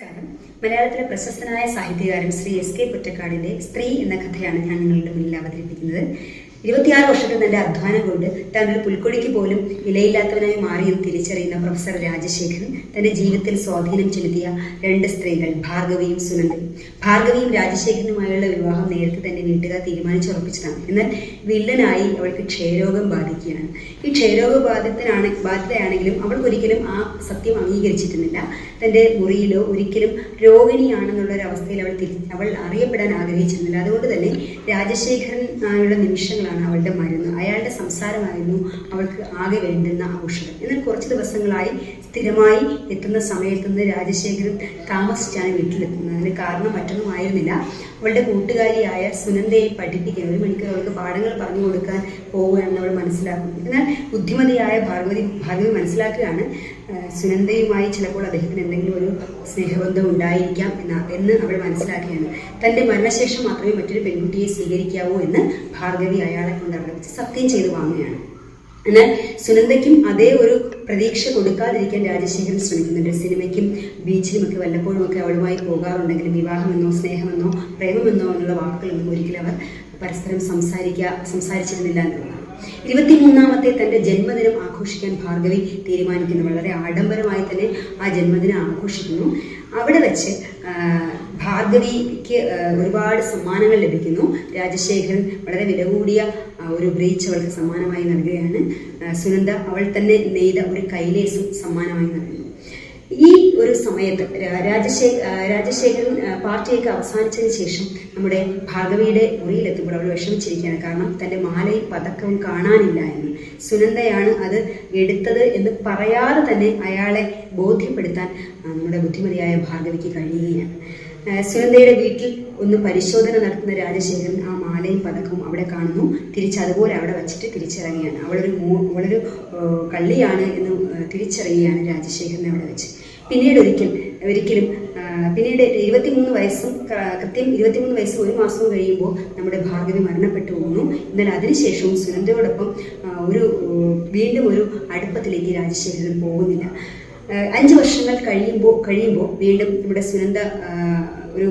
നമസ്കാരം. മലയാളത്തിലെ പ്രശസ്തനായ സാഹിത്യകാരൻ ശ്രീ എസ് കെ കുറ്റക്കാടിന്റെ സ്ത്രീ എന്ന കഥയാണ് ഞാൻ നിങ്ങളുടെ മുന്നിൽ അവതരിപ്പിക്കുന്നത്. ഇരുപത്തിയാറ് വർഷത്തെ തന്റെ അധ്വാനം കൊണ്ട് താൻ പുൽക്കൊടിക്ക് പോലും വിലയില്ലാത്തവനായി മാറിയെന്ന് തിരിച്ചറിയുന്ന പ്രൊഫസർ രാജശേഖരൻ തന്റെ ജീവിതത്തിൽ സ്വാധീനം ചെലുത്തിയ രണ്ട് സ്ത്രീകൾ ഭാർഗവിയും സുനന്ദയും ഭാർഗവിയും രാജശേഖരനുമായുള്ള വിവാഹം നേരത്തെ തന്നെ വീട്ടുകാർ തീരുമാനിച്ചുറപ്പിച്ചതാണ്. എന്നാൽ വില്ലനായി അവൾക്ക് ക്ഷയരോഗം ബാധിക്കുകയാണ്. ഈ ക്ഷയരോഗ ബാധിതനാണ് ബാധിതയാണെങ്കിലും അവൾക്കൊരിക്കലും ആ സത്യം അംഗീകരിച്ചിരുന്നില്ല. തന്റെ മുറിയിലോ ഒരിക്കലും രോഹിണിയാണെന്നുള്ള ഒരു അവസ്ഥയിൽ അവൾ അറിയപ്പെടാൻ ആഗ്രഹിച്ചിരുന്നില്ല. അതുകൊണ്ട് തന്നെ രാജശേഖരൻ ആയുള്ള നിമിഷങ്ങളാണ് അവളുടെ മരുന്ന്. അയാളുടെ സംസാരമായിരുന്നു അവൾക്ക് ആകെ വേണ്ടുന്ന ഔഷധം. എന്നാൽ കുറച്ച് ദിവസങ്ങളായി സ്ഥിരമായി എത്തുന്ന സമയത്ത് നിന്ന് രാജശേഖരൻ താമസിച്ചാണ് വീട്ടിലെത്തുന്നത്. അതിന് കാരണം മറ്റൊന്നും ആയിരുന്നില്ല. അവളുടെ കൂട്ടുകാരിയായ സുനന്ദയെ പഠിപ്പിക്കാൻ ഒരു മണിക്കൂർ അവൾക്ക് പാഠങ്ങൾ പറഞ്ഞു കൊടുക്കാൻ പോവുകയാണെന്ന് അവൾ മനസ്സിലാക്കുന്നു. എന്നാൽ ബുദ്ധിമതിയായ ഭാഗവതി ഭാഗവതി മനസ്സിലാക്കുകയാണ് സുനന്ദയുമായി ചിലപ്പോൾ അദ്ദേഹത്തിന് എന്തെങ്കിലും ഒരു സ്നേഹബന്ധം ഉണ്ടായിരിക്കാം എന്ന എന്ന് അവൾ മനസ്സിലാക്കുകയാണ് തന്റെ മരണശേഷം മാത്രമേ മറ്റൊരു പെൺകുട്ടിയെ സ്വീകരിക്കാവൂ എന്ന് ഭാർഗവി അയാളെ കൊണ്ട് അവിടെ വെച്ച് സത്യം ചെയ്ത് വാങ്ങുകയാണ്. എന്നാൽ സുനന്ദയ്ക്കും അതേ ഒരു പ്രതീക്ഷ കൊടുക്കാതിരിക്കാൻ രാജശേഖരൻ ശ്രമിക്കുന്നുണ്ട്. സിനിമയ്ക്കും വല്ലപ്പോഴും ഒക്കെ അവളുമായി പോകാറുണ്ടെങ്കിലും വിവാഹമെന്നോ സ്നേഹമെന്നോ പ്രേമമെന്നോ എന്നുള്ള വാക്കുകളൊന്നും ഒരിക്കലും അവർ പരസ്പരം സംസാരിക്കുക സംസാരിച്ചിരുന്നില്ല എന്നുള്ളതാണ്. ഇരുപത്തിമൂന്നാമത്തെ തന്റെ ജന്മദിനം ആഘോഷിക്കാൻ ഭാർഗവി തീരുമാനിക്കുന്നു. വളരെ ആഡംബരമായി തന്നെ ആ ജന്മദിനം ആഘോഷിക്കുന്നു. അവിടെ വെച്ച് ഭാർഗവിക്ക് ഒരുപാട് സമ്മാനങ്ങൾ ലഭിക്കുന്നു. രാജശേഖരൻ വളരെ വില കൂടിയ ഒരു ബ്രീച്ച് അവൾക്ക് സമ്മാനമായി നൽകുകയാണ്. സുനന്ദ അവൾ തന്നെ നെയ്ത ഒരു കൈലേസും സമ്മാനമായി നൽകുന്നു. ഈ ഒരു സമയത്ത് രാജശേഖ രാജശേഖരൻ പാർട്ടിയൊക്കെ അവസാനിച്ചതിന് ശേഷം നമ്മുടെ ഭാഗവിയുടെ മുറിയിലെത്തുമ്പോൾ അവൾ വിഷമിച്ചിരിക്കുകയാണ്. കാരണം തന്റെ മാലയും പതക്കവും കാണാനില്ല എന്ന്. സുനന്ദയാണ് അത് എടുത്തത് എന്ന് പറയാതെ തന്നെ അയാളെ ബോധ്യപ്പെടുത്താൻ നമ്മുടെ ബുദ്ധിമതിയായ ഭാഗവിക്ക് കഴിയുകയാണ്. സുനന്ദയുടെ വീട്ടിൽ ഒന്ന് പരിശോധന നടത്തുന്ന രാജശേഖരൻ ആ മാലയും പതക്കവും അവിടെ കാണുന്നു. തിരിച്ച് അതുപോലെ അവിടെ വെച്ചിട്ട് തിരിച്ചിറങ്ങിയാണ്. അവളൊരു മോ അവളൊരു കള്ളിയാണ് എന്ന് തിരിച്ചറിയുകയാണ് രാജശേഖരനെ അവിടെ വെച്ച്. പിന്നീട് ഒരിക്കൽ ഒരിക്കലും പിന്നീട് ഇരുപത്തിമൂന്ന് വയസ്സും കൃത്യം ഇരുപത്തിമൂന്ന് വയസ്സും ഒരു മാസവും കഴിയുമ്പോൾ നമ്മുടെ ഭാർഗവി മരണപ്പെട്ടു പോകുന്നു. എന്നാൽ അതിനുശേഷവും സുനന്ദയോടൊപ്പം ഒരു വീണ്ടും ഒരു അടുപ്പത്തിലേക്ക് രാജശേഖരൻ പോകുന്നില്ല. അഞ്ച് വർഷങ്ങൾ കഴിയുമ്പോൾ കഴിയുമ്പോൾ വീണ്ടും നമ്മുടെ സുനന്ദ ഒരു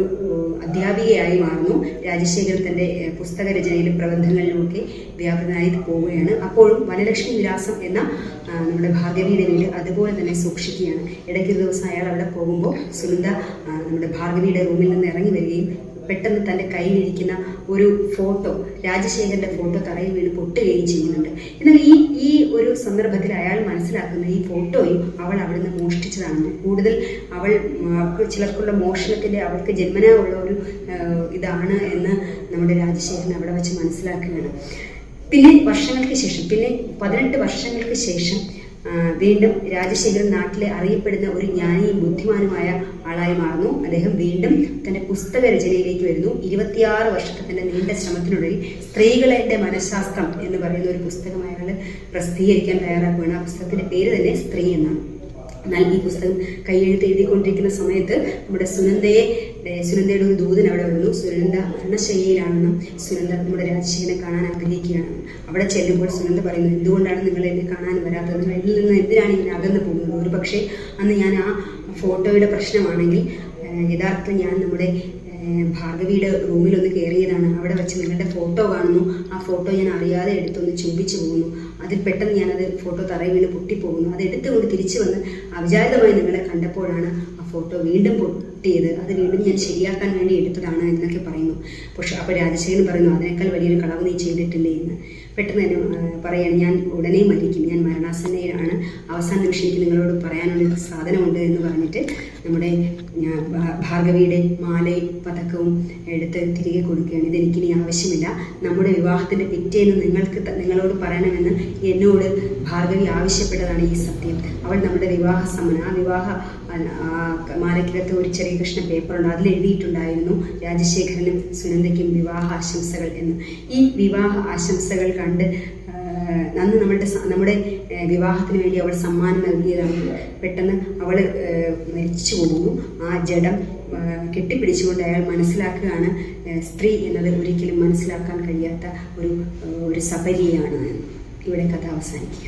അധ്യാപികയായി മാറുന്നു. രാജശേഖരൻ ഏഹ്, പുസ്തക രചനയിലും പ്രബന്ധങ്ങളിലുമൊക്കെ വ്യാപൃതനായി പോവുകയാണ്. അപ്പോഴും വനലക്ഷ്മി വിലാസം എന്ന നമ്മുടെ ഭാർഗവിയുടെ വീട് അതുപോലെ തന്നെ സൂക്ഷിക്കുകയാണ്. ഇടയ്ക്കൊരു ദിവസം അയാൾ അവിടെ പോകുമ്പോൾ സുനന്ദ നമ്മുടെ ഭാർഗവിയുടെ റൂമിൽ നിന്ന് ഇറങ്ങി വരികയും പെട്ടെന്ന് തന്റെ കയ്യിലിരിക്കുന്ന ഒരു ഫോട്ടോ രാജശേഖരന്റെ ഫോട്ടോ തറയിൽ വീണ് പൊട്ടുകയും ചെയ്യുന്നുണ്ട്. എന്നാൽ ഈ ഈ ഒരു സന്ദർഭത്തിൽ അയാൾ മനസ്സിലാക്കുന്ന ഈ ഫോട്ടോയും അവൾ അവിടുന്ന് മോഷ്ടിച്ചതാണെന്ന് കൂടുതൽ അവൾ ചിലർക്കുള്ള മോഷണത്തിന്റെ അവൾക്ക് ജന്മനാ ഉള്ള ഒരു ഇതാണ് എന്ന് നമ്മുടെ രാജശേഖരൻ അവിടെ വെച്ച് മനസ്സിലാക്കുകയാണ്. പിന്നെ വർഷങ്ങൾക്ക് ശേഷം പിന്നെ പതിനെട്ട് വർഷങ്ങൾക്ക് ശേഷം വീണ്ടും രാജശേഖരൻ നാട്ടിലെ അറിയപ്പെടുന്ന ഒരു ജ്ഞാനിയും ബുദ്ധിമാനുമായ ആളായി മാറുന്നു. അദ്ദേഹം വീണ്ടും തന്റെ പുസ്തക രചനയിലേക്ക് വരുന്നു. ഇരുപത്തിയാറ് വർഷത്തെ തന്റെ നീണ്ട ശ്രമത്തിനുള്ളിൽ സ്ത്രീകളുടെ മനഃശാസ്ത്രം എന്ന് പറയുന്ന ഒരു പുസ്തകം പ്രസിദ്ധീകരിക്കാൻ തയ്യാറാക്കുകയാണ്. ആ പുസ്തകത്തിന്റെ പേര് തന്നെ സ്ത്രീ എന്നാണ്. എന്നാൽ ഈ പുസ്തകം കൈയെഴുത്ത് എഴുതിക്കൊണ്ടിരിക്കുന്ന സമയത്ത് നമ്മുടെ സുനന്ദയെ സുനന്ദയുടെ ഒരു ദൂതൻ അവിടെ വന്നു. സുനന്ദ മരണശൈലിയിലാണെന്നും സുനന്ദ നമ്മുടെ രാജശേഖരനെ കാണാൻ ആഗ്രഹിക്കുകയാണെന്നും അവിടെ ചെല്ലുമ്പോൾ സുനന്ദ പറയുന്നു എന്തുകൊണ്ടാണ് നിങ്ങൾ എന്നെ കാണാൻ വരാത്തത്? നിങ്ങൾ എന്നിൽ നിന്ന് എന്തിനാണ് ഇങ്ങനെ അകന്നു പോകുന്നത്? ഒരു പക്ഷേ അന്ന് ഞാൻ ആ ഫോട്ടോയുടെ പ്രശ്നമാണെങ്കിൽ യഥാർത്ഥം ഞാൻ നമ്മുടെ ഭാർഗവിയുടെ റൂമിലൊന്ന് കയറിയതാണ് അവിടെ വെച്ച് നിങ്ങളുടെ ഫോട്ടോ കാണുന്നു. ആ ഫോട്ടോ ഞാൻ അറിയാതെ എടുത്തൊന്ന് ചുംബിച്ചു പോകുന്നു. അതിൽ പെട്ടെന്ന് ഞാനത് ഫോട്ടോ തറയിൽ വീണ് പൊട്ടിപ്പോകുന്നു. അത് എടുത്തുകൊണ്ട് തിരിച്ചു വന്ന് അവിചാരിതമായി നിങ്ങളെ കണ്ടപ്പോഴാണ് ആ ഫോട്ടോ വീണ്ടും പൊട്ടിയത്. അത് വീണ്ടും ഞാൻ ശരിയാക്കാൻ വേണ്ടി എടുത്തതാണ് എന്നൊക്കെ പറയുന്നു. പക്ഷെ അപ്പോൾ രാജശേഖരൻ പറയുന്നു അതിനേക്കാൾ വലിയൊരു കളവ് നീ ചെയ്തിട്ടില്ലേ? എന്ന്. പെട്ടെന്ന് തന്നെ പറയാണ് ഞാൻ ഉടനെ മരിക്കും. ഞാൻ മരണാസന്നയാണ്. അവസാന നിമിഷം എനിക്ക് നിങ്ങളോട് പറയാനുള്ള സാധനമുണ്ട് എന്ന് പറഞ്ഞിട്ട് നമ്മുടെ ഭാർഗവിയുടെ മാലയും പതക്കവും എടുത്ത് തിരികെ കൊടുക്കുകയാണ്. ഇതെനിക്കിനി ആവശ്യമില്ല. നമ്മുടെ വിവാഹത്തിന്റെ പിറ്റേന്ന് നിങ്ങൾക്ക് നിങ്ങളോട് പറയണമെന്ന് എന്നോട് ഭാർഗവി ആവശ്യപ്പെട്ടതാണ് ഈ സത്യം. അവൾ നമ്മുടെ വിവാഹ സമ്മനം ആ വിവാഹ മാലയ്ക്കകത്ത് ഒരു ചെറിയ കൃഷ്ണ പേപ്പറുണ്ട് അതിൽ എഴുതിയിട്ടുണ്ടായിരുന്നു രാജശേഖരനും സുനന്ദയ്ക്കും വിവാഹ ആശംസകൾ എന്ന്. ഈ വിവാഹ ആശംസകൾ കണ്ട് അന്ന് നമ്മളുടെ നമ്മുടെ വിവാഹത്തിന് വേണ്ടി അവൾ സമ്മാനം നൽകിയതാണ്. പെട്ടെന്ന് അവൾ മരിച്ചു പോകുന്നു. ആ ജഡം കെട്ടിപ്പിടിച്ചുകൊണ്ട് അയാൾ മനസ്സിലാക്കുകയാണ് സ്ത്രീ എന്നത് ഒരിക്കലും മനസ്സിലാക്കാൻ കഴിയാത്ത ഒരു ഒരു സപരിയാണ് ഇവിടെ കഥ അവസാനിക്കുക.